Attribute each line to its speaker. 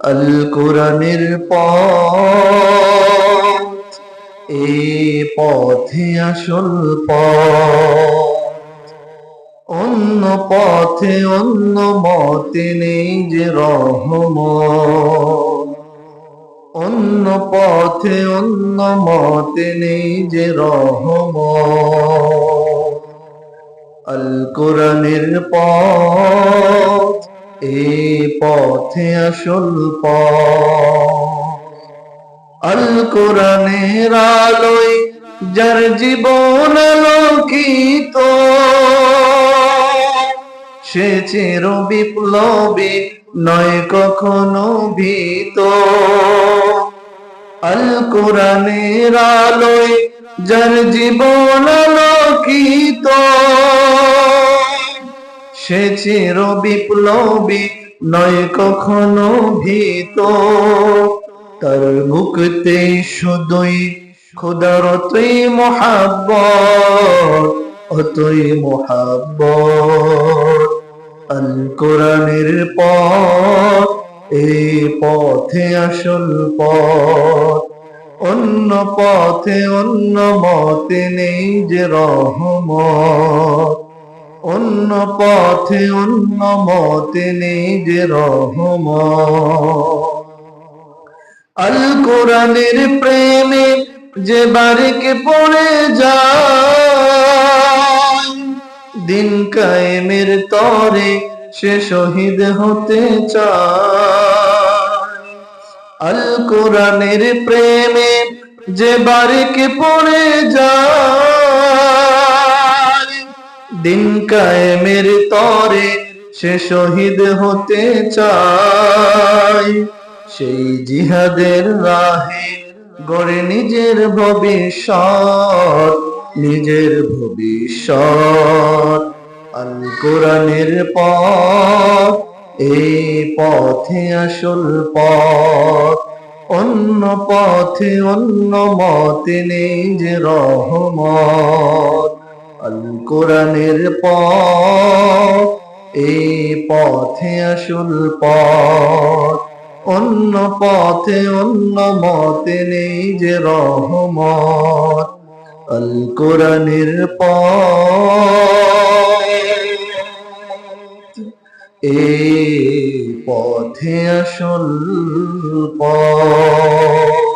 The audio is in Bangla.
Speaker 1: আল কোরআনের পথ এই পথে আসল পথ। অন্য পথে, অন্য মতে নেই যে রহমত। অন্য পথে, অন্য মতে নেই যে রহমত। আল কোরআনের পথ এই পথে আসল আল কোরআনের আলোয় যার জীবন আলোকিত, সে চির বিপ্লবী নয় কখনো ভীত। আল কোরআনের আলোয় যার জীবন আলোকিত সে চির বিপ্লবী নয় কখনো ভীত। তার বুকতে শুধুই খুদার তুই মোহাব্বত অতই মোহাব্বত আল কোরআনের পথ, এই পথে আসল পথ। অন্য পথে অন্য মতে নেই যে রহমত। অন্য পথে, অন্য মতে নেই যে রহমত আল কোরআনের প্রেমে যে বারিকে পড়ে যায়, দিন কায়েমের তরে সে শহীদ হতে চায়। আল কোরআনের প্রেমে যে বারিকে পড়ে যায় দিন কায়েমের তরে সে শহীদ হতে চায়। সেই জিহাদের রাহে গড়ে নিজের ভবিষ্যৎ নিজের ভবিষ্যৎ। আল কোরআনের পথ, এই পথে আসল পথ। অন্য পথে অন্য মতে নেই যে রহমত। আল কোরআনের পথ এই পথে আসল পথ। অন্য পথে অন্য মতে নেই যে রহমত। আল কোরআনের পথ এই পথে আসল পথ।